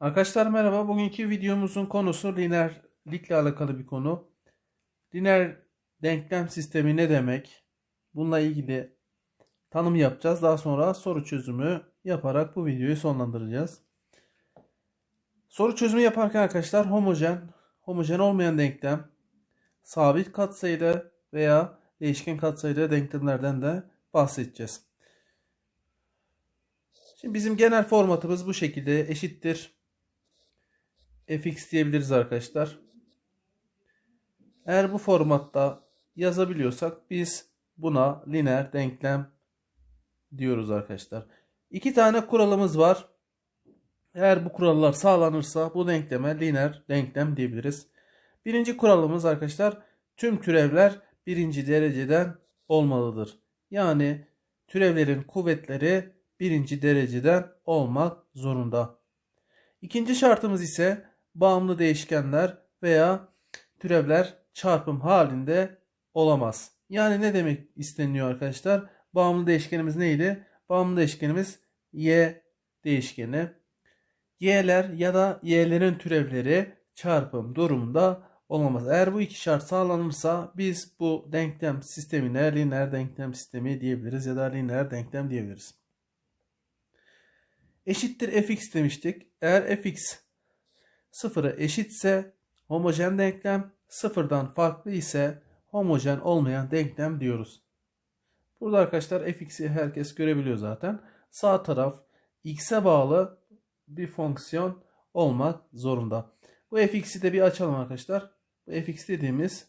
Arkadaşlar merhaba. Bugünkü videomuzun konusu lineerlikle alakalı bir konu. Lineer denklem sistemi ne demek? Bununla ilgili tanım yapacağız. Daha sonra soru çözümü yaparak bu videoyu sonlandıracağız. Soru çözümü yaparken arkadaşlar homojen, homojen olmayan denklem, sabit katsayılı veya değişken katsayılı denklemlerden de bahsedeceğiz. Şimdi bizim genel formatımız bu şekilde eşittir fx diyebiliriz arkadaşlar. Eğer bu formatta yazabiliyorsak biz buna lineer denklem diyoruz arkadaşlar. İki tane kuralımız var. Eğer bu kurallar sağlanırsa bu denkleme lineer denklem diyebiliriz. Birinci kuralımız arkadaşlar tüm türevler birinci dereceden olmalıdır. Yani türevlerin kuvvetleri birinci dereceden olmak zorunda. İkinci şartımız ise bağımlı değişkenler veya türevler çarpım halinde olamaz. Yani ne demek isteniyor arkadaşlar? Bağımlı değişkenimiz neydi? Bağımlı değişkenimiz y değişkeni. y'ler ya da y'lerin türevleri çarpım durumunda olamaz. Eğer bu iki şart sağlanırsa biz bu denklem sistemine lineer denklem sistemi diyebiliriz ya da lineer denklem diyebiliriz. Eşittir fx demiştik. Eğer fx sıfıra eşitse homojen denklem, sıfırdan farklı ise homojen olmayan denklem diyoruz. Burada arkadaşlar fx'i herkes görebiliyor zaten. Sağ taraf x'e bağlı bir fonksiyon olmak zorunda. Bu fx'i de bir açalım arkadaşlar. Bu fx dediğimiz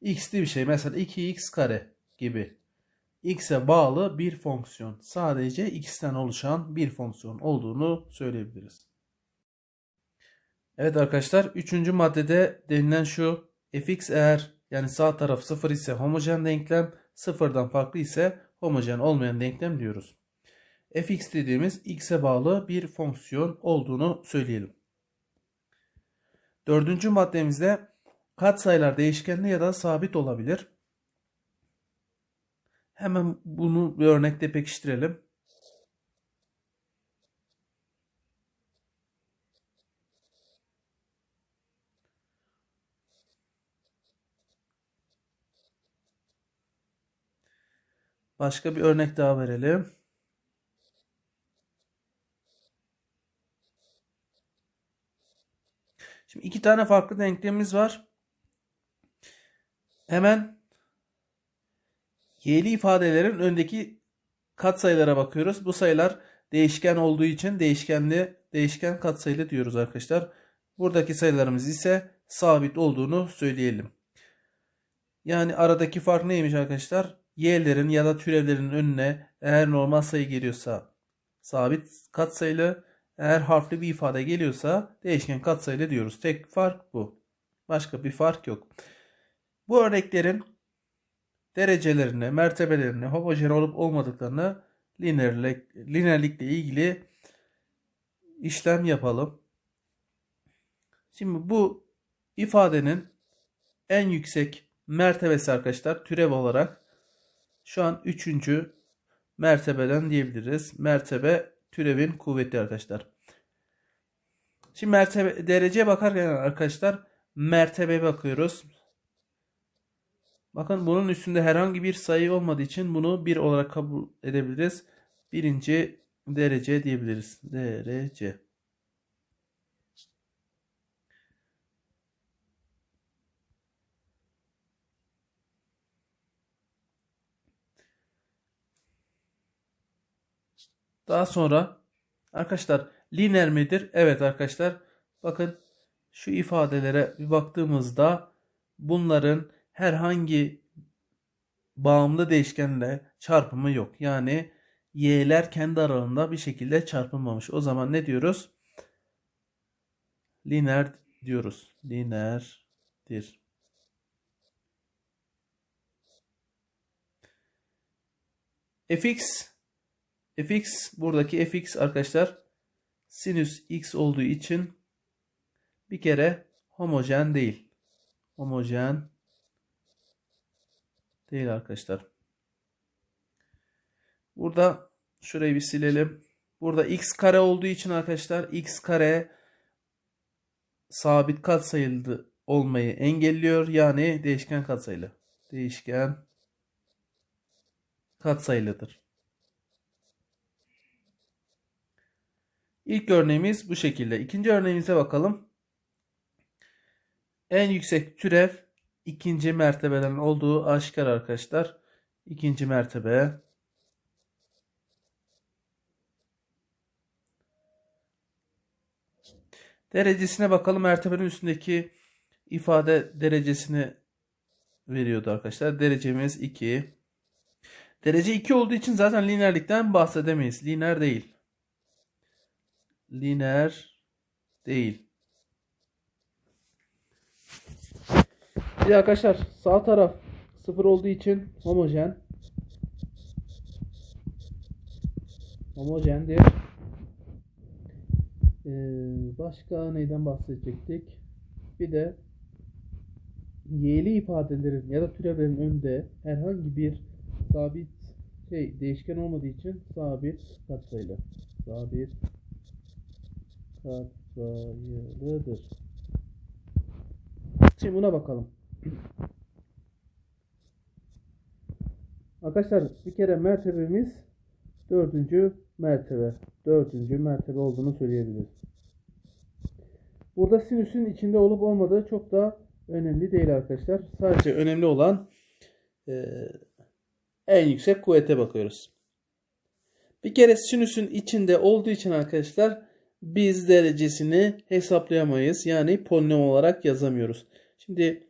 x'li bir şey. Mesela 2x kare gibi. x'e bağlı bir fonksiyon. Sadece x'ten oluşan bir fonksiyon olduğunu söyleyebiliriz. Evet arkadaşlar 3. maddede denilen şu fx eğer yani sağ taraf 0 ise homojen denklem sıfırdan farklı ise homojen olmayan denklem diyoruz. fx dediğimiz x'e bağlı bir fonksiyon olduğunu söyleyelim. Dördüncü maddemizde katsayılar değişkenli ya da sabit olabilir. Hemen bunu bir örnekte pekiştirelim. Başka bir örnek daha verelim. Şimdi iki tane farklı denklemimiz var. Hemen y'li ifadelerin öndeki katsayılara bakıyoruz. Bu sayılar değişken olduğu için değişkenli değişken katsayılı diyoruz arkadaşlar. Buradaki sayılarımız ise sabit olduğunu söyleyelim. Yani aradaki fark neymiş arkadaşlar? Y'lerin ya da türevlerin önüne eğer normal sayı geliyorsa sabit katsayılı, eğer harfli bir ifade geliyorsa değişken katsayılı diyoruz. Tek fark bu. Başka bir fark yok. Bu örneklerin derecelerine, mertebelerine, homojen olup olmadıklarını lineerlik, lineerlikle ilgili işlem yapalım. Şimdi bu ifadenin en yüksek mertebesi arkadaşlar türev olarak şu an üçüncü mertebeden diyebiliriz. Mertebe türevin kuvveti arkadaşlar. Şimdi mertebe dereceye bakarken arkadaşlar mertebe bakıyoruz. Bakın bunun üstünde herhangi bir sayı olmadığı için bunu bir olarak kabul edebiliriz. Birinci derece diyebiliriz. Derece. Daha sonra arkadaşlar lineer midir? Evet arkadaşlar. Bakın şu ifadelere bir baktığımızda bunların herhangi bağımlı değişkenle çarpımı yok. Yani y'ler kendi aralarında bir şekilde çarpılmamış. O zaman ne diyoruz? Lineer diyoruz. Lineerdir. fx fx buradaki fx arkadaşlar sinüs x olduğu için bir kere homojen değil. Homojen değil arkadaşlar. Burada şurayı bir silelim. Burada x kare olduğu için arkadaşlar x kare sabit katsayılı olmayı engelliyor. Yani değişken katsayılı. Değişken katsayılıdır. İlk örneğimiz bu şekilde. İkinci örneğimize bakalım. En yüksek türev ikinci mertebeden olduğu aşikar arkadaşlar. İkinci mertebe. Derecesine bakalım. Mertebenin üstündeki ifade derecesini veriyordu arkadaşlar. Derecemiz 2. Derece 2 olduğu için zaten lineerlikten bahsedemeyiz. Lineer değil. Lineer değil. Bir arkadaşlar sağ taraf 0 olduğu için homojen. Homojendir. Ee, başka neyden bahsedecektik? Bir de y'li ifadelerin ya da türevlerin önünde herhangi bir sabit şey değişken olmadığı için sabit katsayılı. Sabit katsayılıdır. Şimdi buna bakalım. Arkadaşlar bir kere mertebemiz dördüncü mertebe. Dördüncü mertebe olduğunu söyleyebiliriz. Burada sinüsün içinde olup olmadığı çok da önemli değil arkadaşlar. Sadece önemli olan e, en yüksek kuvvete bakıyoruz. Bir kere sinüsün içinde olduğu için arkadaşlar biz derecesini hesaplayamayız. Yani polinom olarak yazamıyoruz. Şimdi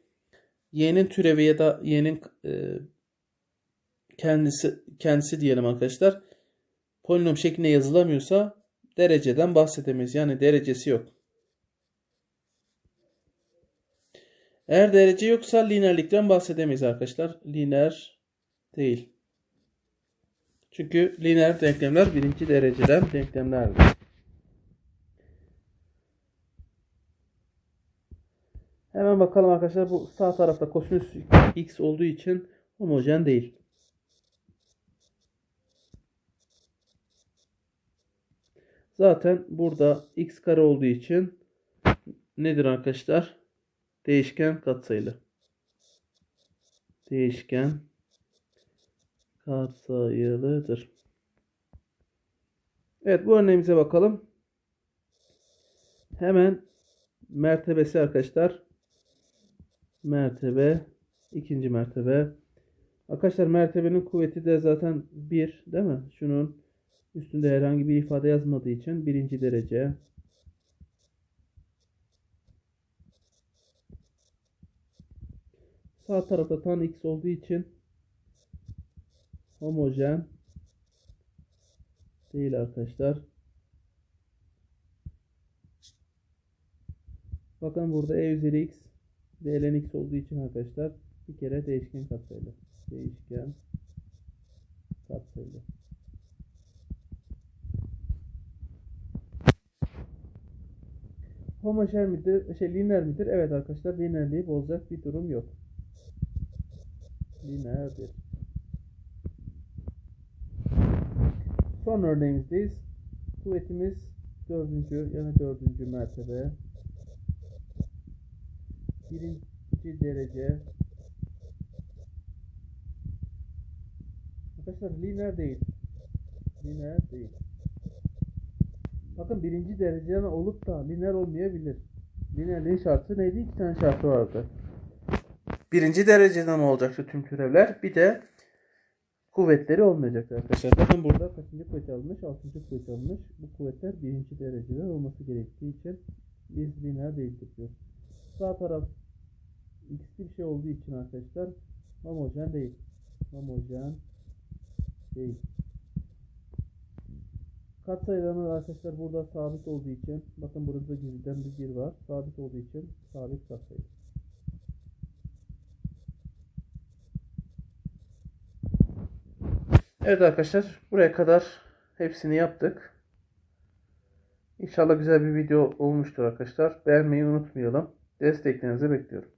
y'nin türevi ya da y'nin e, kendisi kendisi diyelim arkadaşlar. Polinom şeklinde yazılamıyorsa dereceden bahsedemeyiz. Yani derecesi yok. Eğer derece yoksa lineerlikten bahsedemeyiz arkadaşlar. Lineer değil. Çünkü lineer denklemler birinci dereceden denklemlerdir. Hemen bakalım arkadaşlar bu sağ tarafta kosinüs x olduğu için homojen değil. Zaten burada x kare olduğu için nedir arkadaşlar? Değişken katsayılı. Değişken katsayılıdır. Evet bu örneğimize bakalım. Hemen mertebesi arkadaşlar. Mertebe. ikinci mertebe. Arkadaşlar mertebenin kuvveti de zaten 1 değil mi? Şunun üstünde herhangi bir ifade yazmadığı için birinci derece. Sağ tarafta tan x olduğu için homojen değil arkadaşlar. Bakın burada e üzeri x ve ln x olduğu için arkadaşlar bir kere değişken katsayılı. Değişken katsayılı. Homojen midir? Şey lineer midir? Evet arkadaşlar lineerliği bozacak bir durum yok. Lineerdir. Son örneğimizdeyiz. Kuvvetimiz dördüncü yani dördüncü mertebe. Birinci derece. Arkadaşlar lineer değil. Lineer değil. Bakın birinci dereceden olup da lineer olmayabilir. Lineerliğin şartı neydi? İki tane şartı vardı. Birinci dereceden olacaktı tüm türevler. Bir de kuvvetleri olmayacak arkadaşlar. Bakın burada kaçıncı kuvvet alınmış? Altıncı kuvvet alınmış. Bu kuvvetler birinci dereceden olması gerektiği için biz lineer değildir diyoruz. Sağ taraf x'li bir şey olduğu için arkadaşlar homojen değil. Homojen değil. Katsayılarımız arkadaşlar burada sabit olduğu için bakın burada gizliden bir 1 var. Sabit olduğu için sabit katsayı. Evet arkadaşlar buraya kadar hepsini yaptık. İnşallah güzel bir video olmuştur arkadaşlar. Beğenmeyi unutmayalım. Desteklerinizi bekliyorum.